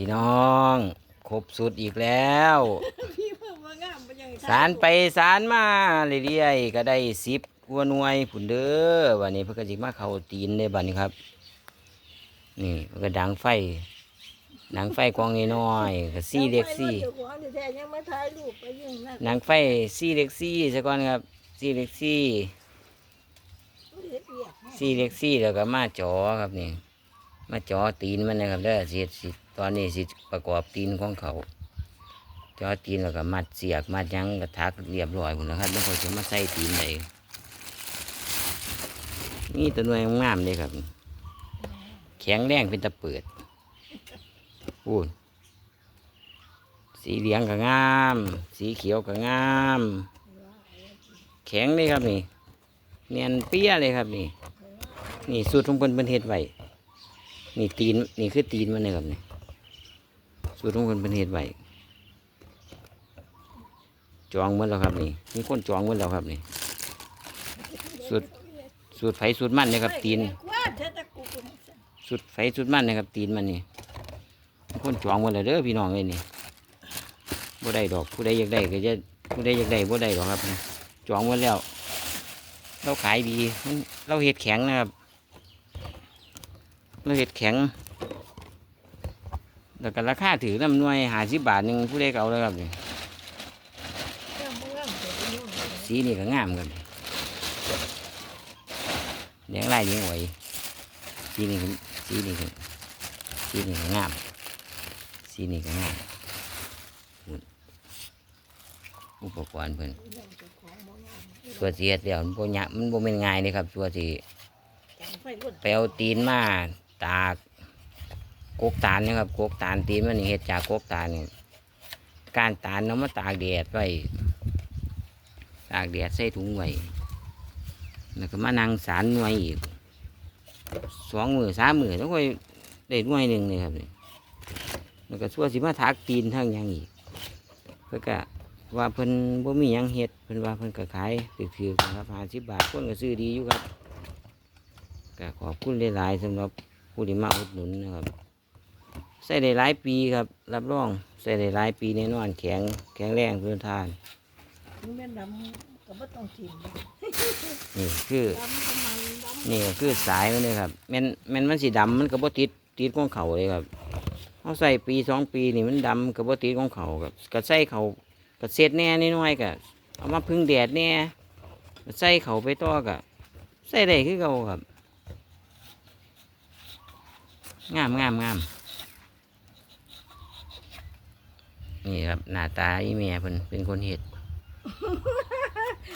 พี่น้องครบสุดอีกแล้วพี่เพิ่งมางามไปยังสารไปสารมาเรื่อยๆก็ได้สิบกว่าหน่วยผุนเด้อวันนี้เพื่อก็สิมาเข้าตีนในบัดนี้ครับ นี่เพื่อก็ดังไฟดังไฟกองน้อยๆก็ซี่เล็กซี่เจ้าของแท้ๆยังมาถ่ายรูปไปยังนั่นดังไฟซี่เล็กซี่ซะก่อนครับซี่เล็กซี่เฮ็ดเวียกให้ซี่เล็กซี่แล้วก็มาจอครับนี่ มาจอตีนมันนะครับเด้อสิสิตอนนี้สิประกอบตีนของเขาจอตีนแล้วก็มัดเสียกมัดยังกระทักเรียบร้อยหมดแล้วครับแล้วก็จะมาใส่ตีนเลยนี่ตัวหน่วยงามเลยครับ แข็งแรงเป็นตะเปิดพูดสีเหลืองก็งาม สีเขียวก็งาม แข็งเลยครับนี่เนียนเปี้ยเลยครับนี่ นี่สูตรของเพิ่นเพิ่นเฮ็ดไว้ นี่ตีนนี่คือตีนมันเลยครับนี่สูตรของเพิ่นเพิ่นเฮ็ดไว้จองหมดแล้วครับนี่มีคนจองหมดแล้วครับนี่สูตรสูตรไฟสูตรมันเลยครับ ตีนสั่นสูตรไฟสูตรมันเลยครับ ตีนมันนี่มีคนจองหมดแล้วเด้อพี่น้องเลยนี่บ่ได้ดอกผู้ใดอยากได้ก็จะผู้ใดอยากได้บ่ได้ดอกครับจองหมดแล้ว เราขายดีเราเห็ดแข็งนะครับ เราเห็ดแข็งแล้วก็ราคาถือน้ำหน่วยหาสิบบาทหนึ่งผู้ใดก็เอาเลยครับนี่เจ้าบ่งามแต่เป็นยังไงสีนี่ก็งามครับแดงลายงไหวสีนี่สีนี่สีนี่ก็งามสีนี่ก็งามอุปกรณ์เพิ่องบ่งามตัวสียเดแล้วมันบ่ยะมันบ่เป็นง่ายเลยครับตัวสีจังไฟรุ่นไปเอาตีนมา ตากกกตาลนะครับกกตาลตีนมันนี่เฮ็ดจากกกตาลนี่การตาลเนามาตากแดดไว้ตากแดดใส่ถุงไว้แล้วก็มานั่งสารหน่วยอีกสองมือสามมือแล้วก็ได้หน่วยหนึ่งเลยครับแล้วก็ชั่วสิมาทักตีนทั้งยังอีกเพื่อก็ว่าเพิ่นบ่มียังเฮ็ดเพิ่นว่าเพิ่นก็ขายถือๆครับห้าสิบบาทคนก็ซื้อดีอยู่ครับก็ขอบคุณหลายๆสำหรับ ผู้ที่มาอุดหนุนนะครับใส่ได้หลายปีครับ รับรองใส่ได้หลายปีแน่นอนแข็งแข็งแรงเพื่อทานมันแม่นดำก็บ่ต้องทิ่มนี่คือดำก็มันดำนี่ก็คือสายมันเลยครับแม่นแม่นมันสีดำมันก็บ่ติดติดของเขาเลยครับเขาใส่ปีสองปีนี่มันดำก็บ่ติดของเขาครับก็ใส่เขาก็เศษแหน่น้อยๆก็เอามาพึ่งแดดแหน่ก็ใส่เขาไปต่อก็ใส่ได้คือเขาครับ งามงามงามนี่ครับ หน้าตาอีเมียเพิ่นเป็นคนเห็ด